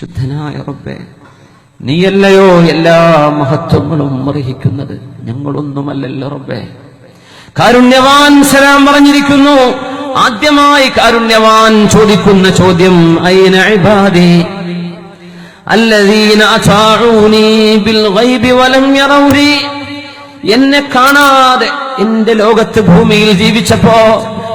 ശുദ്ധനായ റബ്ബേ നീയല്ലയോ എല്ലാ മഹത്വങ്ങളും അർഹിക്കുന്നത്? ഞങ്ങളൊന്നുമല്ലല്ലോ റബ്ബേ. കാരുണ്യവാൻ സലാം പറഞ്ഞിരിക്കുന്നു. ആദ്യമായി കാരുണ്യവാൻ ചോദിക്കുന്ന ചോദ്യം ഐന ഇബാദി? അല്ലദീന അതാഊനി ബിൽ ഗൈബി വലം എന്നെ കാണാതെ എന്റെ ലോകത്ത് ഭൂമിയിൽ ജീവിച്ചപ്പോ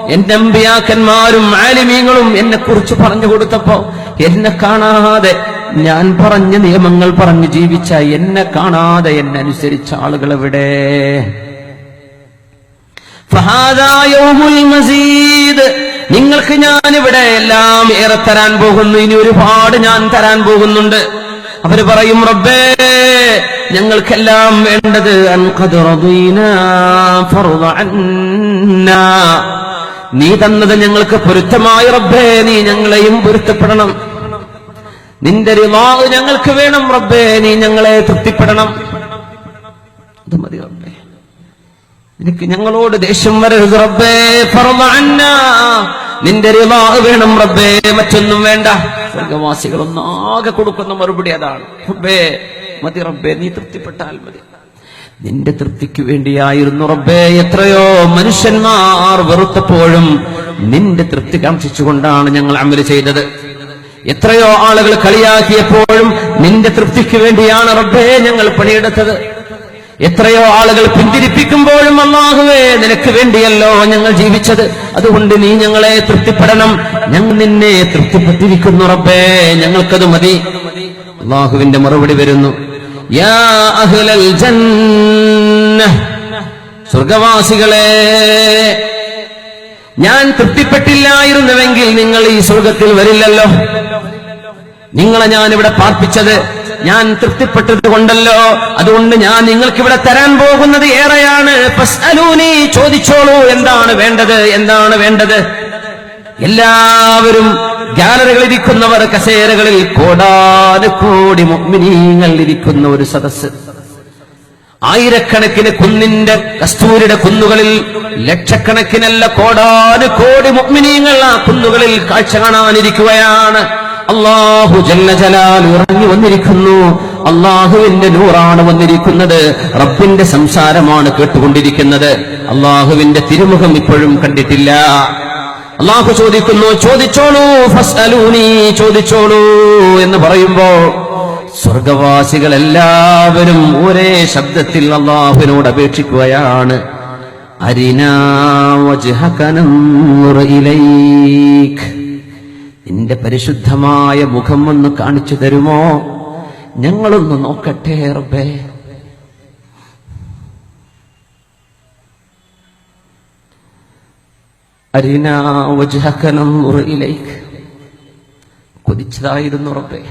എന്റെ അമ്പിയാക്കന്മാരും ആലിമീങ്ങളും എന്നെ കുറിച്ച് പറഞ്ഞു കൊടുത്തപ്പോ എന്നെ കാണാതെ ഞാൻ പറഞ്ഞ നിയമങ്ങൾ പറഞ്ഞു ജീവിച്ച എന്നെ കാണാതെ എന്നെ അനുസരിച്ച ആളുകൾ എവിടെ നിങ്ങൾക്ക് ഞാൻ ഇവിടെ എല്ലാം ഏറെ തരാൻ പോകുന്നു. ഇനി ഒരുപാട് ഞാൻ തരാൻ പോകുന്നുണ്ട്. അവർ പറയും റബ്ബേ ഞങ്ങൾക്കെല്ലാം വേണ്ടത്. നീ തന്നത് ഞങ്ങൾക്ക് പൊരുത്തമായി റബ്ബേ. നീ ഞങ്ങളെയും പൊരുത്തപ്പെടണം. നിന്റെ റിവാവ് ഞങ്ങൾക്ക് വേണം റബ്ബേ നീ ഞങ്ങളെ തൃപ്തിപ്പെടണം. അത് മതി റബ്ബേ. നിനക്ക് ഞങ്ങളോട് ദേഷ്യം വരരുത് റബ്ബേ. നിന്റെ റിവാവ് വേണം റബ്ബേ മറ്റൊന്നും വേണ്ട. സ്വർഗവാസികൾ ഒന്നാകെ കൊടുക്കുന്ന മറുപടി അതാണ്. റബ്ബേ മതി റബ്ബേ നീ തൃപ്തിപ്പെട്ടാൽ മതി. നിന്റെ തൃപ്തിക്ക് വേണ്ടിയായിരുന്നു റബ്ബേ എത്രയോ മനുഷ്യന്മാർ വെറുത്തപ്പോഴും നിന്റെ തൃപ്തി കാക്ഷിച്ചുകൊണ്ടാണ് ഞങ്ങൾ അമൽ ചെയ്തത്. എത്രയോ ആളുകൾ കളിയാക്കിയപ്പോഴും നിന്റെ തൃപ്തിക്ക് വേണ്ടിയാണ് റബ്ബേ ഞങ്ങൾ പണിയെടുത്തത്. എത്രയോ ആളുകൾ പിന്തിരിപ്പിക്കുമ്പോഴും അള്ളാഹുവേ നിനക്ക് വേണ്ടിയല്ലോ ഞങ്ങൾ ജീവിച്ചത്. അതുകൊണ്ട് നീ ഞങ്ങളെ തൃപ്തിപ്പെടണം. ഞങ്ങൾ നിന്നെ തൃപ്തിപ്പെട്ടിരിക്കുന്നു റബ്ബേ. ഞങ്ങൾക്കത് മതി. അള്ളാഹുവിന്റെ മറുപടി വരുന്നു. യാ അഹ്ലൽ സ്വർഗവാസികളെ ഞാൻ തൃപ്തിപ്പെട്ടില്ലായിരുന്നുവെങ്കിൽ നിങ്ങൾ ഈ സ്വർഗത്തിൽ വരില്ലല്ലോ. നിങ്ങളെ ഞാൻ ഇവിടെ പാർപ്പിച്ചത് ഞാൻ തൃപ്തിപ്പെട്ടത് കൊണ്ടല്ലോ. അതുകൊണ്ട് ഞാൻ നിങ്ങൾക്ക് ഇവിടെ തരാൻ പോകുന്നത് ഏറെയാണ്. ചോദിച്ചോളൂ എന്താണ് വേണ്ടത്? എന്താണ് വേണ്ടത്? എല്ലാവരും ഗാലറികളിൽ ഇരിക്കുന്നവർ കസേരകളിൽ കോടാനുകോടി മുഗ്മിനീങ്ങൾ ഇരിക്കുന്ന ഒരു സദസ്സ്. ആയിരക്കണക്കിന് കുന്നിന്റെ കസ്തൂരിയുടെ കുന്നുകളിൽ ലക്ഷക്കണക്കിനല്ല കോടാനു കോടി മുഗ്മിനീങ്ങൾ ആ കുന്നുകളിൽ കാഴ്ച കാണാനിരിക്കുകയാണ്. അള്ളാഹു ജന്മജലാൽ ജലാൽ ഇറങ്ങി വന്നിരിക്കുന്നു. അള്ളാഹുവിന്റെ നൂറാണ് വന്നിരിക്കുന്നത്. റബ്ബിന്റെ സംസാരമാണ് കേട്ടുകൊണ്ടിരിക്കുന്നത്. അള്ളാഹുവിന്റെ തിരുമുഖം ഇപ്പോഴും കണ്ടിട്ടില്ല. അള്ളാഹു ചോദിക്കുന്നു ചോദിച്ചോളൂ ഫസ്അലൂനി ചോദിച്ചോളൂ എന്ന് പറയുമ്പോ സ്വർഗവാസികൾ എല്ലാവരും ഒരേ ശബ്ദത്തിൽ അള്ളാഹുവിനോട് അപേക്ഷിക്കുകയാണ്. നിന്റെ പരിശുദ്ധമായ മുഖം ഒന്ന് കാണിച്ചു തരുമോ ഞങ്ങളൊന്ന് നോക്കട്ടെ റബ്ബേ അരിനാ വജ്ഹക നൻദുർ ഇലൈക്. കൊതിച്ചതായിരുന്നു റബ്ബേ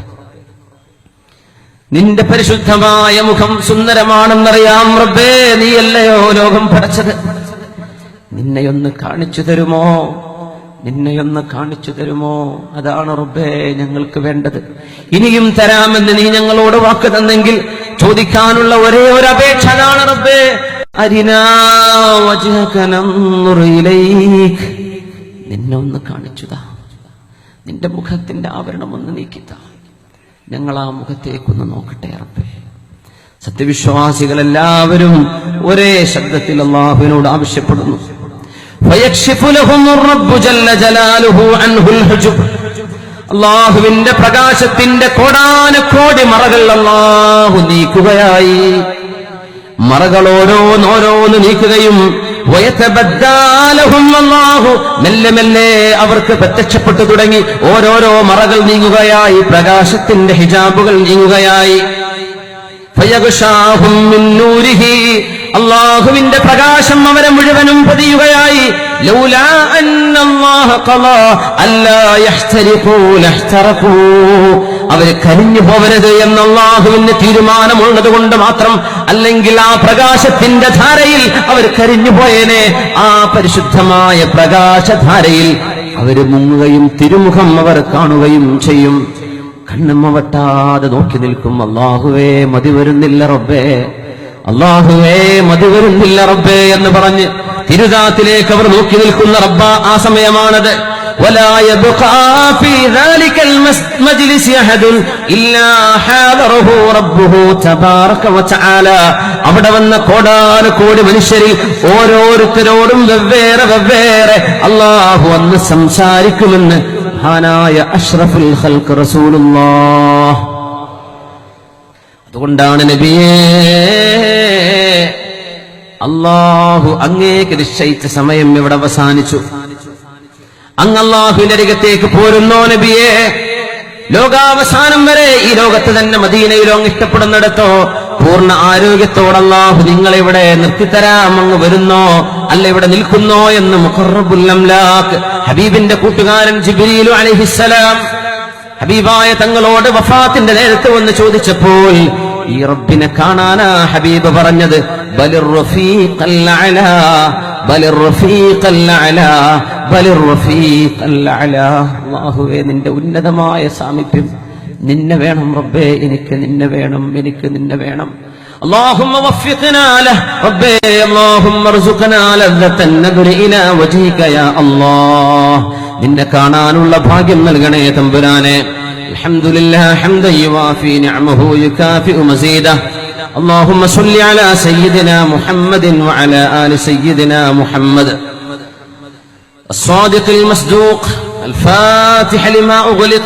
നിന്റെ പരിശുദ്ധമായ മുഖം സുന്ദരമാണെന്നറിയാം റബ്ബേ നീയല്ലയോ ലോകം പടച്ചത്? നിന്നെയൊന്ന് കാണിച്ചു തരുമോ? നിന്നെയൊന്ന് കാണിച്ചു തരുമോ? അതാണ് റബ്ബേ ഞങ്ങൾക്ക് വേണ്ടത്. ഇനിയും തരാമെന്ന് നീ ഞങ്ങളോട് വാക്ക് തന്നെങ്കിൽ ചോദിക്കാനുള്ള ഒരേ ഒരു അപേക്ഷ അതാണ് റബ്ബേ. നിന്നെ ഒന്ന് കാണിച്ചുതാ. നിന്റെ മുഖത്തിന്റെ ആവരണം ഒന്ന് നീക്കിത്താ. ഞങ്ങൾ ആ മുഖത്തേക്കൊന്ന് നോക്കട്ടെ അറപ്പേ സത്യവിശ്വാസികളെല്ലാവരും ഒരേ ശബ്ദത്തിൽ അള്ളാഹുവിനോട് ആവശ്യപ്പെടുന്നു. അള്ളാഹുവിന്റെ പ്രകാശത്തിന്റെ കോടാനക്കോടി മറകൾ അള്ളാഹു നീക്കുകയായി. മറകൾ ഓരോന്നോരോന്ന് നീക്കുകയും മെല്ലെ മെല്ലെ അവർക്ക് പ്രത്യക്ഷപ്പെട്ടു തുടങ്ങി. ഓരോരോ മറകൾ നീങ്ങുകയായി. പ്രകാശത്തിന്റെ ഹിജാബുകൾ നീങ്ങുകയായി. അള്ളാഹുവിന്റെ പ്രകാശം അവരെ മുഴുവനും പതിയുകയായി. ലൗലാ അവർ കരിഞ്ഞു പോവരുത് എന്ന അള്ളാഹുവിന് തീരുമാനമുള്ളത് കൊണ്ട് മാത്രം അല്ലെങ്കിൽ ആ പ്രകാശത്തിന്റെ ധാരയിൽ അവർ കരിഞ്ഞു പോയേനെ. ആ പരിശുദ്ധമായ പ്രകാശധാരയിൽ അവർ മുങ്ങുകയും തിരുമുഖം അവർ കാണുകയും ചെയ്യും. കണ്ണമ്മ വട്ടാതെ നോക്കി നിൽക്കും. അള്ളാഹുവേ മതി വരുന്നില്ല റബ്ബേ. അള്ളാഹുവേ മതി വരുന്നില്ല റബ്ബേ എന്ന് പറഞ്ഞ് തിരുതാത്തിലേക്ക് അവർ നോക്കി നിൽക്കുന്ന റബ്ബ ആ സമയമാണത്. ولا يبقى في ذلك المجلس أحد إلا حاضره ربه تبارك وتعالى അവിടെ വന്ന കോടാന കോടി മനുഷ്യരിൽ ഓരോരുത്തരോടും വെവ്വേറെ വെവ്വേറെ അള്ളാഹു അന്ന് സംസാരിക്കുമെന്ന് മഹാനായ അഷ്റഫുൽ ഖൽക്ക് റസൂലുള്ളാഹ് അതുകൊണ്ടാണ് നബിയേ അള്ളാഹു അങ്ങേക്ക് നിശ്ചയിച്ച സമയം ഇവിടെ അവസാനിച്ചു അങ്ങ് അള്ളാഹുവിന്റെ അരികത്തേക്ക് പോരുന്നോ നബിയെ? ലോകാവസാനം വരെ ഈ ലോകത്ത് തന്നെ മദീനയിലോ അങ്ങ് ഇഷ്ടപ്പെടുന്നിടത്തോ? പൂർണ ആരോഗ്യത്തോടെ അള്ളാഹു നിങ്ങളെ ഇവിടെ നിർത്തിത്തരാം അങ്ങ് വരുന്നോ? അല്ല ഇവിടെ നിൽക്കുന്നോ എന്ന് മുഖറബുല്ലംലാക്ക് ഹബീബിന്റെ കൂട്ടുകാരൻ ജിബിരിലു അലഹിസലാം ഹബീബായ തങ്ങളോട് വഫാത്തിന്റെ നേരത്ത് വന്ന് ചോദിച്ചപ്പോൾ ഈ റബ്ബിനെ കാണാനാ ഹബീബ് പറഞ്ഞത്? ബലിർ റഫീഖൽ അലാ, ബലിർ റഫീഖൽ അലാ. അല്ലാഹുവേ നിന്റെ ഉന്നതമായ സാമീപ്യം നിന്നെ വേണം റബ്ബേ എനിക്ക് നിന്നെ വേണം എനിക്ക് നിന്നെ വേണം اللهم وفقنا له ربي اللهم ارزقنا لذة النظر إلى وجهك يا الله നിന്നെ കാണാനുള്ള ഭാഗ്യം നൽകണേ തമ്പുരാനെ الحمد لله حمدا يوافي نعمه يكافئ مزيده اللهم صل على سيدنا محمد وعلى آل سيدنا محمد. الصادق المصدوق الفاتح لما أغلق